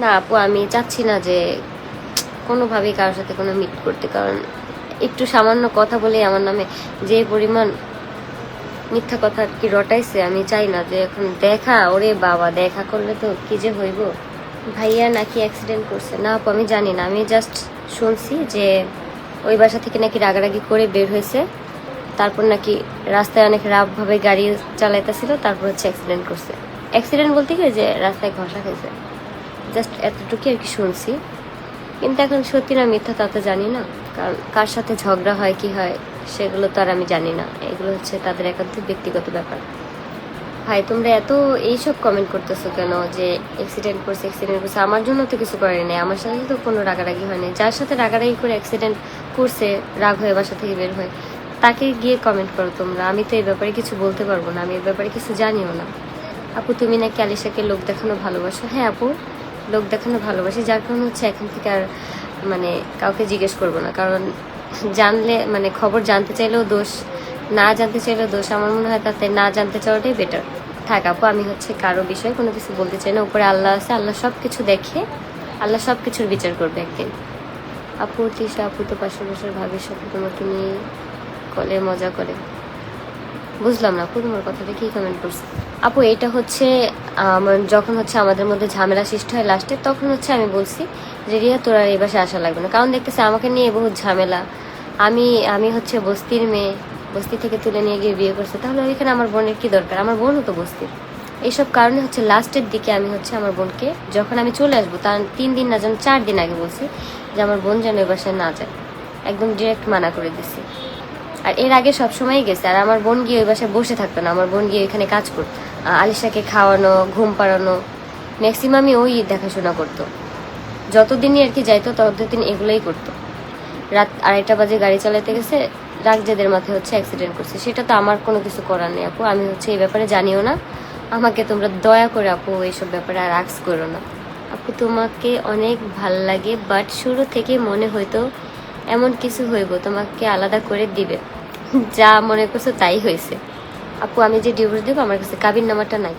না আপু, আমি চাচ্ছি না যে কোনোভাবেই কারোর সাথে কোনো মিট করতে, কারণ একটু সামান্য কথা বলে আমার নামে যে পরিমাণ মিথ্যা কথা আর কি রটাইছে, আমি চাই না যে এখন দেখা, ওরে বাবা, দেখা করলে তো কি যে হইব। ভাইয়া নাকি অ্যাক্সিডেন্ট করছে? না আপু, আমি জানি না, আমি জাস্ট শুনছি যে ওই বাসা থেকে নাকি রাগারাগি করে বের হয়েছে, তারপর নাকি রাস্তায় অনেক রাফভাবে গাড়ি চালাইতেছিল, তারপর হচ্ছে অ্যাক্সিডেন্ট করছে। অ্যাক্সিডেন্ট বলতে কি যে রাস্তায় ঘষা খাইছে? জাস্ট এতটুকু আর কি শুনছি। কিন্তু এখন সত্যি না মিথ্যা তা তো জানি না। কারণ কার সাথে ঝগড়া হয়, কি হয়, সেগুলো তো আর আমি জানি না। এগুলো হচ্ছে তাদের একান্ত ব্যক্তিগত ব্যাপার। ভাই, তোমরা এত এইসব কমেন্ট করতেছো কেন যে অ্যাক্সিডেন্ট করছে অ্যাক্সিডেন্ট করছে? আমার জন্য তো কিছু করেনি নাই। আমার সাথে তো কোনো রাগারাগি হয়নি যার সাথে রাগারাগি করে অ্যাক্সিডেন্ট করছে, রাগ হয়ে বাসা থেকে বের হয়, তাকে গিয়ে কমেন্ট করো তোমরা। আমি তো এই ব্যাপারে কিছু বলতে পারব না। আমি এই ব্যাপারে কিছু জানিও না। আপু, তুমি নাকি আলিশাকে লোক দেখানো ভালোবাসো? হ্যাঁ আপু। লোক দেখানো ভালোবাসি, যার কারণে হচ্ছে এখন থেকে আর মানে কাউকে জিজ্ঞেস করব না। কারণ জানলে মানে খবর জানতে চাইলেও দোষ, না জানতে চাইলেও দোষ। আমার মনে হয় তাতে না জানতে চাওয়াটাই বেটার থাক আপু, আমি হচ্ছে কারও বিষয়ে কোনো কিছু বলতে চাই না। উপরে আল্লাহ আছে, আল্লাহ সব কিছু দেখে, আল্লাহ সব কিছুর বিচার করবে একদিন। আপু, তিশা আপু তো পাশে বসে ভাবির সাথে তোমাকে নিয়ে কলে, মজা করে। বুঝলাম না আপু, তোমার কথাটা কি কমেন্ট করছে? আপু, এটা হচ্ছে যখন হচ্ছে আমাদের মধ্যে ঝামেলা সৃষ্টি হয় লাস্টে তখন হচ্ছে আমি বলছি যে, রিয়া, তোর আর এই বাসে আসা লাগবে না। কারণ দেখতেছে আমাকে নিয়ে বহুত ঝামেলা। আমি আমি হচ্ছে বস্তির মেয়ে, বস্তি থেকে তুলে নিয়ে গিয়ে বিয়ে করছে। তাহলে ওইখানে আমার বোনের কি দরকার? আমার বোনও তো বস্তির এইসব কারণে হচ্ছে লাস্টের দিকে আমি হচ্ছে আমার বোনকে, যখন আমি চলে আসব, তার তিন দিন না যেন চার দিন আগে বলছি যে, আমার বোন যেন এ বাসায় না যায়। একদম ডিরেক্ট মানা করে দিছি। আর এর আগে সব সময়ই গেছে। আর আমার বোন গিয়ে ওই বাসায় বসে থাকতো না। আমার বোন গিয়ে এখানে কাজ করতো। আলিশাকে খাওয়ানো, ঘুম পাড়ানো। ম্যাক্সিমামই ওই দেখাশোনা করতো। যতদিনই আর কি যাইতো, ততদিন এগুলোই করতো। রাত আড়াইটা বাজে গাড়ি চালাতে গেছে। রাগজেদের মাথায় হচ্ছে অ্যাক্সিডেন্ট করছে। সেটা তো আমার কোনো কিছু করার নেই আপু। আমি হচ্ছে এই ব্যাপারে জানিও না। আমাকে তোমরা দয়া করে আপু এইসব ব্যাপারে আর আক্স করো না। আপু, তোমাকে অনেক ভালো লাগে বাট শুরু থেকে মনে হয়তো এমন কিছু হইব, তোমাকে আলাদা করে দিবে। যা মনে করছ তাই হয়েছে আপু, আমি যে ডিভোর্স দেবো, আমার কাছে কাবির নামাটা নাই।